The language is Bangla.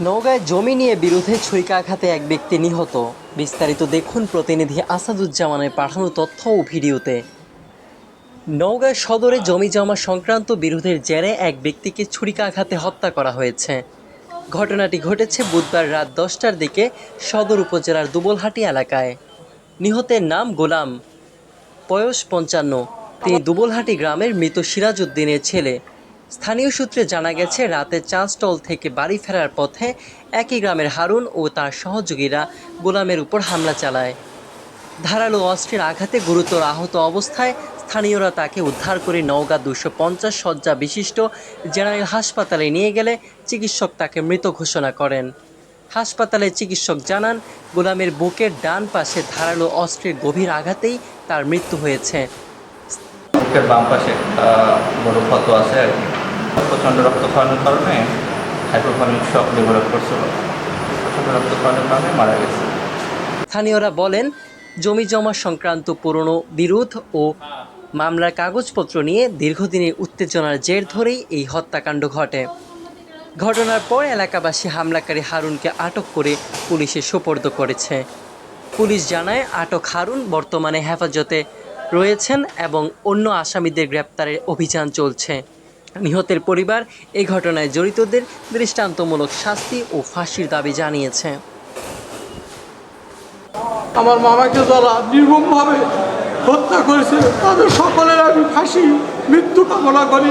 নওগাঁয় জমি নিয়ে বিরোধে ছুরিকাঘাতে এক ব্যক্তি নিহত। বিস্তারিত দেখুন প্রতিনিধি আসাদুজ্জামানের পাঠানো তথ্য ও ভিডিওতে। নওগাঁ সদরে জমি জমা সংক্রান্ত বিরোধের জেরে এক ব্যক্তিকে ছুরিকাঘাতে হত্যা করা হয়েছে। ঘটনাটি ঘটেছে বুধবার রাত দশটার দিকে সদর উপজেলার দুবলহাটি এলাকায়। নিহতের নাম গোলাম। বয়স পঞ্চান্ন। তিনি দুবলহাটি গ্রামের মৃত সিরাজ উদ্দিনের ছেলে। স্থানীয় সূত্রে জানা গেছে, রাতে চাঁচটল থেকে বাড়ি ফেরার পথে একই গ্রামের হারুন ও তার সহযোগীরা গোলামের উপর হামলা চালায়। ধারালো অস্ত্রের আঘাতে গুরুতর আহত অবস্থায় স্থানীয়রা তাকে উদ্ধার করে নওগাঁ দুশো পঞ্চাশ শয্যা বিশিষ্ট জেনারেল হাসপাতালে নিয়ে গেলে চিকিৎসক তাকে মৃত ঘোষণা করেন। হাসপাতালে চিকিৎসক জানান, গোলামের বুকের ডান পাশে ধারালো অস্ত্রের গভীর আঘাতেই তার মৃত্যু হয়েছে। বাম পাশে একটা বড় ক্ষত আছে আর কি। প্রচণ্ড রক্তক্ষরণের কারণে হাইপোফনিক শক ডেভেলপ করছিল। প্রচণ্ড রক্তক্ষরণের কারণে মারা গেছে। স্থানীয়রা বলেন, জমি জমা সংক্রান্ত পুরনো বিরোধ ও মামলার কাগজপত্র নিয়ে দীর্ঘদিনের উত্তেজনার জের ধরেই এই হত্যাকাণ্ড ঘটে। ঘটনার পর এলাকাবাসী হামলাকারী হারুনকে আটক করে পুলিশে সোপর্দ করেছে। পুলিশ জানায়, আটক হারুন বর্তমানে হেফাজতে রয়েছেন এবং অন্য আসামিদের গ্রেপ্তারের অভিযান চলছে। নিহতের পরিবার এই ঘটনায় জড়িতদের দৃষ্টান্তমূলক শাস্তি ও ফাঁসির দাবি জানিয়েছে। আমার মামাকে যারা নির্মমভাবে হত্যা করেছে তাদের সকলের আমি ফাঁসি মৃত্যু কামনা করি।